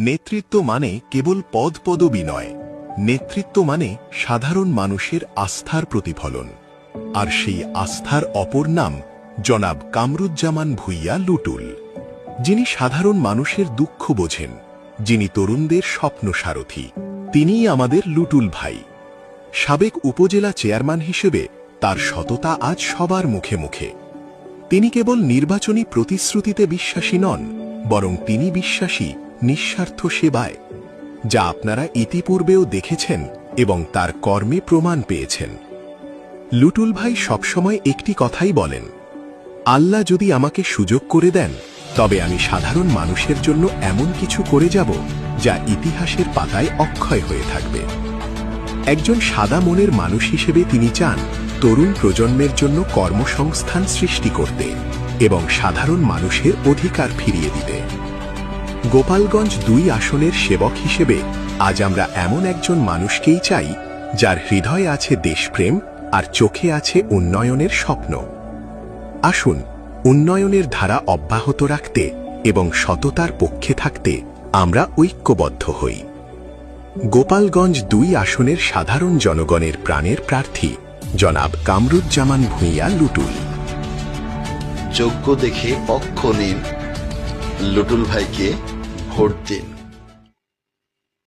নেতৃত্ব মানে কেবল পদ পদবি নয়। নেতৃত্ব মানে সাধারণ মানুষের আস্থার প্রতিফলন। আর সেই আস্থার অপর নাম জনাব কামরুজ্জামান ভুইয়া লুটুল, যিনি সাধারণ মানুষের দুঃখ বোঝেন, যিনি তরুণদের স্বপ্ন সারথী। তিনিই আমাদের লুটুল ভাই। সাবেক উপজেলা চেয়ারম্যান হিসেবে তার সততা আজ সবার মুখে মুখে। তিনি কেবল নির্বাচনী প্রতিশ্রুতিতে বিশ্বাসী নন, বরং তিনি বিশ্বাসী নিঃস্বার্থ সেবায়, যা আপনারা ইতিপূর্বেও দেখেছেন এবং তার কর্মে প্রমাণ পেয়েছেন। লুটুল ভাই সবসময় একটি কথাই বলেন, আল্লাহ যদি আমাকে সুযোগ করে দেন, তবে আমি সাধারণ মানুষের জন্য এমন কিছু করে যাব, যা ইতিহাসের পাতায় অক্ষয় হয়ে থাকবে। একজন সাদা মনের মানুষ হিসেবে তিনি চান তরুণ প্রজন্মের জন্য কর্মসংস্থান সৃষ্টি করতে এবং সাধারণ মানুষের অধিকার ফিরিয়ে দিতে। গোপালগঞ্জ দুই আসনের সেবক হিসেবে আজ আমরা এমন একজন মানুষকেই চাই, যার হৃদয়ে আছে দেশপ্রেম আর চোখে আছে উন্নয়নের স্বপ্ন। আসুন, উন্নয়নের ধারা অব্যাহত রাখতে এবং সততার পক্ষে থাকতে আমরা ঐক্যবদ্ধ হই। গোপালগঞ্জ দুই আসনের সাধারণ জনগণের প্রাণের প্রার্থী, জনাব কামরুজ্জামান ভূঁইয়া লুটুল। যোগ্য দেখে পক্ষ নিন লুটুল ভাইকে ভোট দিন।